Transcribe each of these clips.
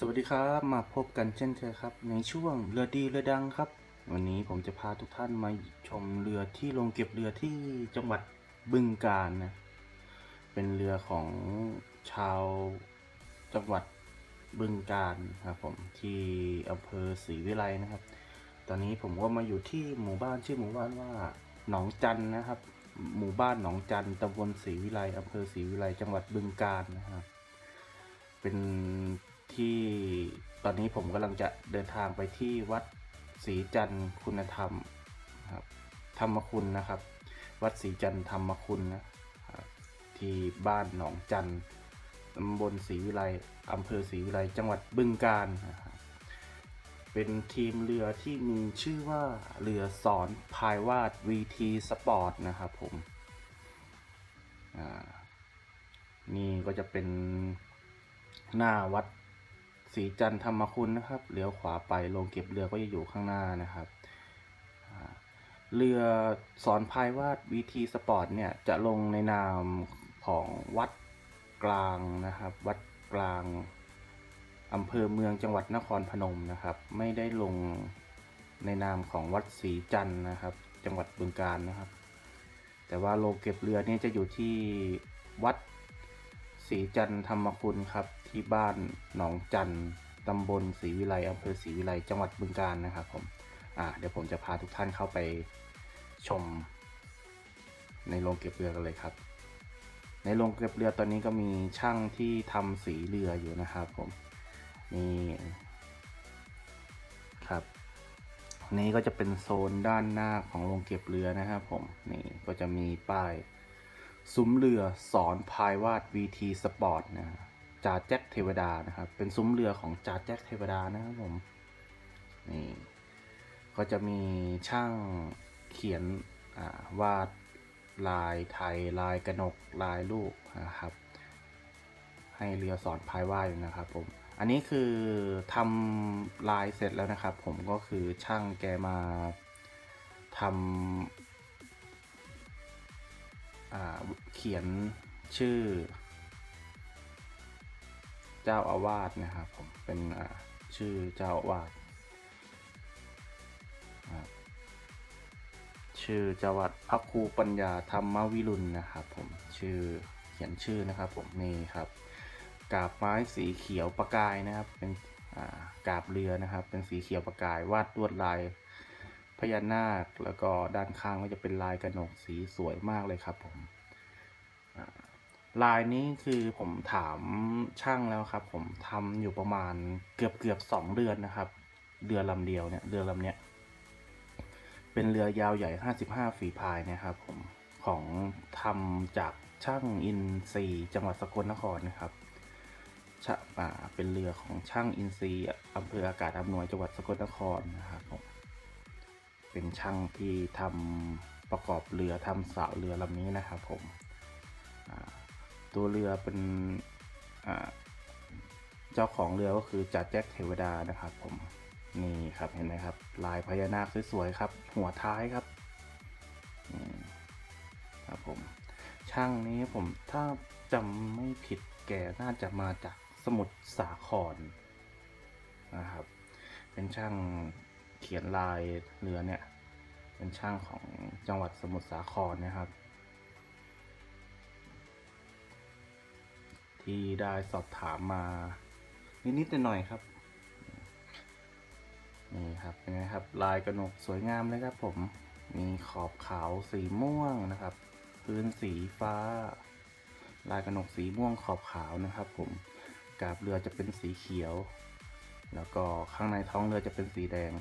สวัสดีครับมาพบกันเช่นเคยครับ ในช่วงเรือดีเรือดังครับ วันนี้ผมจะพาทุกท่านมาชมเรือที่ลงเก็บเรือที่จังหวัดบึงกาฬนะเป็นเรือของชาวจังหวัดบึงกาฬครับผมที่อำเภอศรีวิไลนะครับ ตอนนี้ผมก็มาอยู่ที่หมู่บ้านชื่อหมู่บ้านว่าหนองจันนะครับ หมู่บ้านหนองจันตำบลศรีวิไลอำเภอศรีวิไลจังหวัดบึงกาฬนะครับเป็น ที่ตอนนี้ผมกำลังจะเดินทางไปที่วัดศรีจันทร์คุณธรรมครับธรรมคุณนะครับ วัดศรีจันทร์ธรรมคุณนะที่บ้านหนองจันทร์ตำบลศรีวิไลอำเภอศรีวิไลจังหวัดบึงกาฬนะครับเป็นทีมเรือที่มีชื่อว่าเรือสอนพายวาด VT Sport นะครับผมนี่ก็จะเป็นหน้าวัด ศรีจันทร์ธรรมคุณนะครับเลี้ยวขวาไปโรงเก็บเรือก็จะอยู่ข้างหน้านะครับเรือสอนพายวาดวีทีสปอร์ตเนี่ยจะลงในนามของวัดกลางนะครับ วัดกลางอำเภอเมืองจังหวัดนครพนมนะครับ ไม่ได้ลงในนามของวัดศรีจันทร์นะครับ จังหวัดบึงกาฬนะครับ แต่ว่าโรงเก็บเรือเนี่ยจะอยู่ที่วัดศรีจันทร์ธรรมคุณครับ ที่บ้านหนองจันทร์ตำบลศรีวิไลอำเภอศรีวิไลจังหวัดบึงกาฬนะครับผมอ่าเดี๋ยวผมจะพาทุกท่านเข้าไปชม ในโรงเก็บเรือกันเลยครับ ในโรงเก็บเรือตอนนี้ก็มีช่างที่ทำสีเรืออยู่นะครับผมนี่ครับนี่ก็จะเป็นโซนด้านหน้าของโรงเก็บเรือนะครับผมนี่ก็จะมีป้าย ซุ้มเรือสอนพายวาด VT Sport นะฮะ จ่าแจ็คเทวดานะครับ เป็นซุ้มเรือของจ่าแจ็คเทวดานะครับผม นี่ ก็จะมีช่างเขียนวาดลายไทย ลายกระหนก ลายลูกนะครับ ให้เรือสอนพายว่าดอยู่นะครับผม อันนี้คือทำลายเสร็จแล้วนะครับ ผมก็คือช่างแกมาทำเขียนชื่อ เจ้าอาวาสนะครับผมเป็นชื่อเจ้าอาวาสชื่อเจ้าวัดพระครูปัญญาธรรมวิรุณนะครับผมชื่อเขียนชื่อนะครับผมนี่ครับกาบไม้สีเขียวประกายนะครับ เป็นกาบเรือนะครับ เป็นสีเขียวประกายวาดลวดลายพญานาคแล้วก็ด้านข้างก็จะเป็นลายกระหนกสีสวยมากเลยครับผม ลายนี้คือผมถามช่างแล้วครับ ผมทำอยู่ประมาณเกือบเกือบสองเดือนนะครับ เรือลำเดียวเนี่ยเรือลำเนี้ยเป็นเรือยาวใหญ่55ฝีพายนะครับ ผมของทำจากช่างอินซีจังหวัดสกลนครนะครับชะอ่าเป็นเรือของช่างอินซีย์อำเภออากาศอำนวยจังหวัดสกลนครนะครับผมเป็นช่างที่ทำประกอบเรือทำเสาเรือลำนี้นะครับ ผมอ่า ตัวเรือเป็นเจ้าของเรือก็คือจ่าแจ็คเทวดานะครับ ผมนี่ครับเห็นไหมครับ ลายพญานาคสวยๆครับ หัวท้ายครับครับผมช่างนี้ผมถ้าจำไม่ผิดแกน่าจะมาจากสมุทรสาครนะครับ เป็นช่างเขียนลายเรือเนี่ย เป็นช่างของจังหวัดสมุทรสาครนะครับ ที่ได้สอบถามมานิดๆหน่อยๆครับ นี่ครับเป็นไงครับ ลายกระหนกสวยงามเลยครับผม มีขอบขาวสีม่วงนะครับ พื้นสีฟ้า ลายกระหนกสีม่วงขอบขาวนะครับ ผมกาบเรือจะเป็นสีเขียว แล้วก็ข้างในท้องเรือจะเป็นสีแดง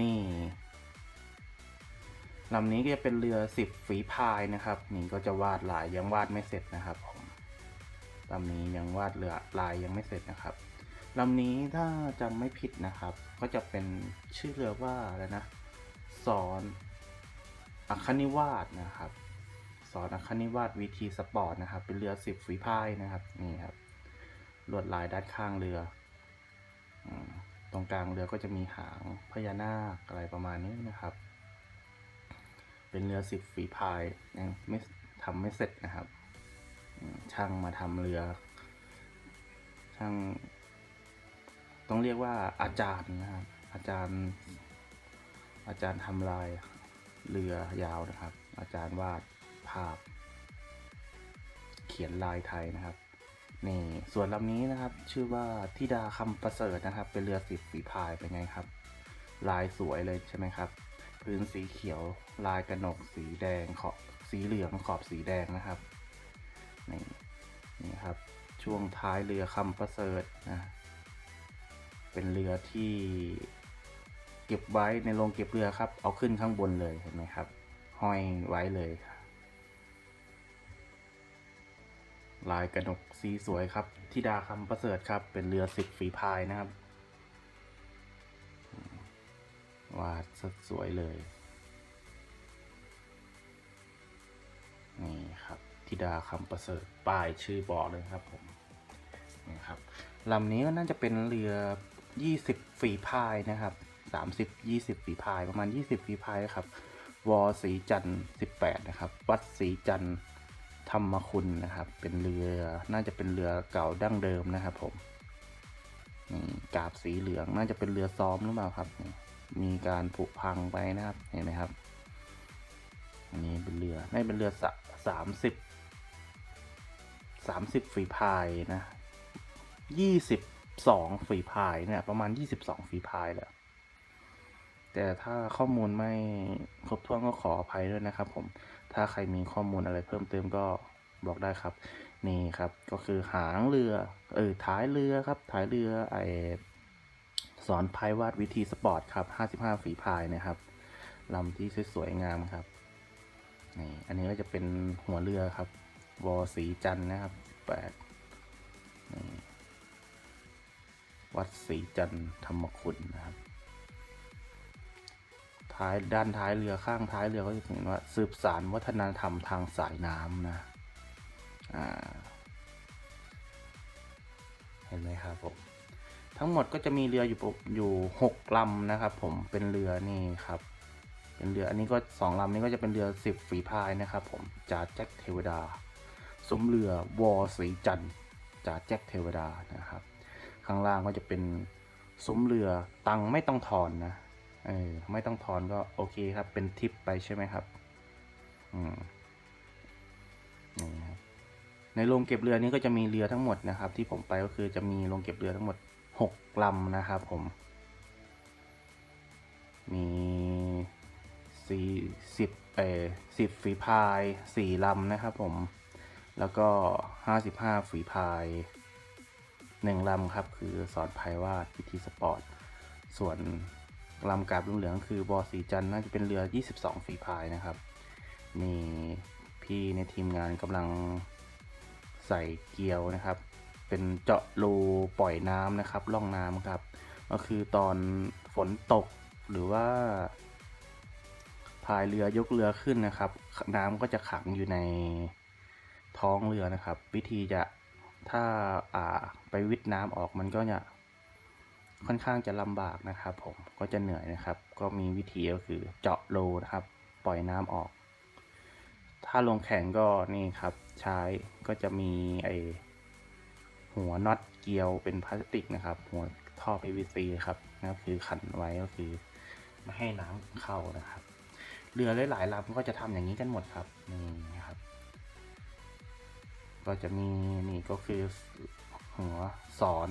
นี่ลำนี้ก็จะเป็นเรือสิบฝีพายนะครับ นี่ก็จะวาดลายยังวาดไม่เสร็จนะครับผม ลำนี้ยังวาดเรือลายยังไม่เสร็จนะครับลำนี้ถ้าจำไม่ผิดนะครับ ก็จะเป็นชื่อเรือว่าอะไรนะสอนอัคคณิวาสนะครับสอนอัคคณิวาสวีทีสปอร์ตนะครับ เป็นเรือสิบฝีพายนะครับนี่ครับลวดลายด้านข้างเรืออตรงกลางเรือก็จะมีหางพญานาคอะไรประมาณนี้นะครับ เป็นเรือสิบฝีพายยังไม่ทำไม่เสร็จนะครับ ช่างมาทำเรือ ช่าง ต้องเรียกว่าอาจารย์นะครับอาจารย์ อาจารย์ทำลายเรือยาวนะครับ อาจารย์วาดภาพ เขียนลายไทยนะครับนี่ส่วนลำนี้นะครับ ชื่อว่าทิดาคำประเสริฐนะครับ เป็นเรือสิบฝีพายเป็นไงครับ ลายสวยเลยใช่ไหมครับ พื้นสีเขียว ลายกระหนกสีแดงขอบสีเหลืองขอบสีแดงนะครับ นี่นี่ครับช่วงท้ายเรือคำประเสริฐนะเป็นเรือที่เก็บไว้ในโรงเก็บเรือครับ เอาขึ้นข้างบนเลยเห็นไหมครับ ห้อยไว้เลย ลายกระหนกสีสวยครับทิดาคำประเสริฐครับ เป็นเรือสิบฝีพายนะครับวาดสดสวยเลย นี่ครับ ธิดาคำประเสริฐป้ายชื่อบอกเลยครับผมนี่ครับลำนี้ก็น่าจะเป็นเรือ 20 ฝีพายนะครับ 30 20 ฝีพายประมาณ 20 ฝีพายครับ วอสีจันทร์18 นะครับ วัดสีจันทร์ธรรมคุณนะครับ เป็นเรือน่าจะเป็นเรือเก่าดั้งเดิมนะครับผมนี่กาบสีเหลืองน่าจะเป็นเรือซ้อมหรือเปล่าครับ มีการผุพังไปนะครับ เห็นไหมครับ อันนี้เป็นเรือน่าจะเป็นเรือสามสิบ สามสิบฝีพายนะยี่สิบสองฝีพายเนี่ยประมาณยี่สิบสองฝีพายแหละแต่ถ้าข้อมูลไม่ครบถ้วนก็ขออภัยด้วยนะครับผม ถ้าใครมีข้อมูลอะไรเพิ่มเติมก็บอกได้ครับ นี่ครับก็คือหางเรือเออท้ายเรือครับท้ายเรือไอสอนพายวาดวิธีสปอร์ตครับห้าสิบห้าฝีพายนะครับลำที่สวยๆงามครับนี่อันนี้ก็จะเป็นหัวเรือครับ วอสีจันนะครับแปดวัดสีจันทร์ธรรมคุณนะครับท้ายด้านท้ายเรือข้างท้ายเรือก็จะเห็นว่าสืบสารวัฒนธรรมทางสายน้ำนะอ่าเห็นไหมครับผมทั้งหมดก็จะมีเรืออยู่อยู่หกลำนะครับ ผมเป็นเรือนี่ครับ เป็นเรืออันนี้ก็สองลำนี้ก็จะเป็นเรือสิบฝีพายนะครับ ผมจ่าแจ็คเทวดา สมเรือวอสีจันทร์จ่าแจ็คเทวดานะครับ ข้างล่างก็จะเป็นสมเรือตังไม่ต้องถอนนะเออไม่ต้องถอนก็โอเคครับ เป็นทิปไปใช่ไหมครับอืมนี่ครับในโรงเก็บเรือนี้ก็จะมีเรือทั้งหมดนะครับ ที่ผมไปก็คือจะมีโรงเก็บเรือทั้งหมดหกลำนะครับ ผม มีสี่สิบเออสิบฝีพายสี่ลำนะครับ ผม แล้วก็ห้าสิบห้าฝีพายหนึ่งลำครับคือสอนพายวาดวิธีสปอร์ต ส่วนลำกาบลุงเหลืองคือบอสีจันน์น่าจะเป็นเรือ 22 ฝีพายนะครับนี่พี่ในทีมงานกำลังใส่เกลียวนะครับ เป็นเจาะรูปล่อยน้ำนะครับล่องน้ำครับ ก็คือตอนฝนตกหรือว่าพายเรือยกเรือขึ้นนะครับ น้ำก็จะขังอยู่ใน ท้องเรือนะครับ วิธีจะถ้าอ่าไปวิทย์น้ำออกมันก็จะค่อนข้างจะลำบากนะครับผมก็จะเหนื่อยนะครับ ก็มีวิธีก็คือเจาะรูนะครับ ปล่อยน้ำออก ถ้าลงแข่งก็นี่ครับใช้ก็จะมีไอหัวน็อตเกลียวเป็นพลาสติกนะครับ หัวท่อ PVC ครับนะคือขันไว้ก็คือไม่ให้น้ำเข้านะครับ เรือหลายๆลำก็จะทำอย่างนี้กันหมดครับนี่นะครับ ก็จะมีนี่ก็คือหัวสอน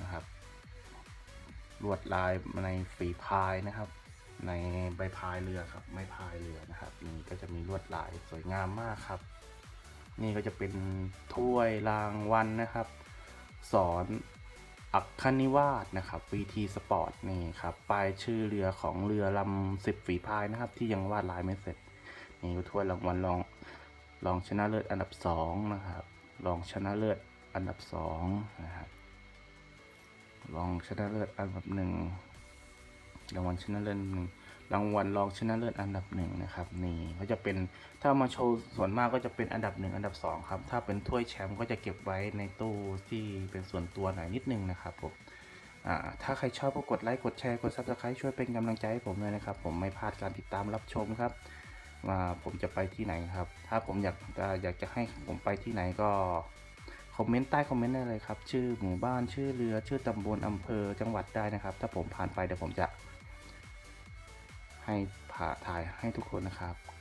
นะครับลวดลายในฝีพายนะครับ ในใบพายเรือครับไม้พายเรือนะครับ นี่ก็จะมีลวดลายสวยงามมากครับ นี่ก็จะเป็นถ้วยรางวัลนะครับ สอนอักคณิวาสนะครับ VT Sport นี่ครับป้ายชื่อเรือของเรือลำสิบฝีพายนะครับ ที่ยังวาดลายไม่เสร็จนี่ถ้วยรางวัลรอง รองชนะเลิศอันดับสองนะครับรองชนะเลิศอันดับสองนะครับรองชนะเลิศอันดับหนึ่งรางวัลชนะเลิศหนึ่งรางวัลรองชนะเลิศอันดับหนึ่งนะครับนี่ก็จะเป็นถ้ามาโชว์ส่วนมากก็จะเป็นอันดับหนึ่งอันดับสองครับ ถ้าเป็นถ้วยแชมป์ก็จะเก็บไว้ในตู้ที่เป็นส่วนตัวหน่อยนิดนึงนะครับผมถ้าใครชอบก็กดไลค์กดแชร์กด subscribe ช่วยเป็นกำลังใจให้ผมเลยนะครับ ผมไม่พลาดการติดตามรับชมครับ ผมจะไปที่ไหนครับ ถ้าผมอยากจะอยากจะให้ผมไปที่ไหนก็คอมเมนต์ใต้คอมเมนต์ได้เลยครับ ชื่อหมู่บ้านชื่อเรือชื่อตำบลอำเภอจังหวัดได้นะครับ ถ้าผมผ่านไปเดี๋ยวผมจะให้ผ่าถ่ายให้ทุกคนนะครับ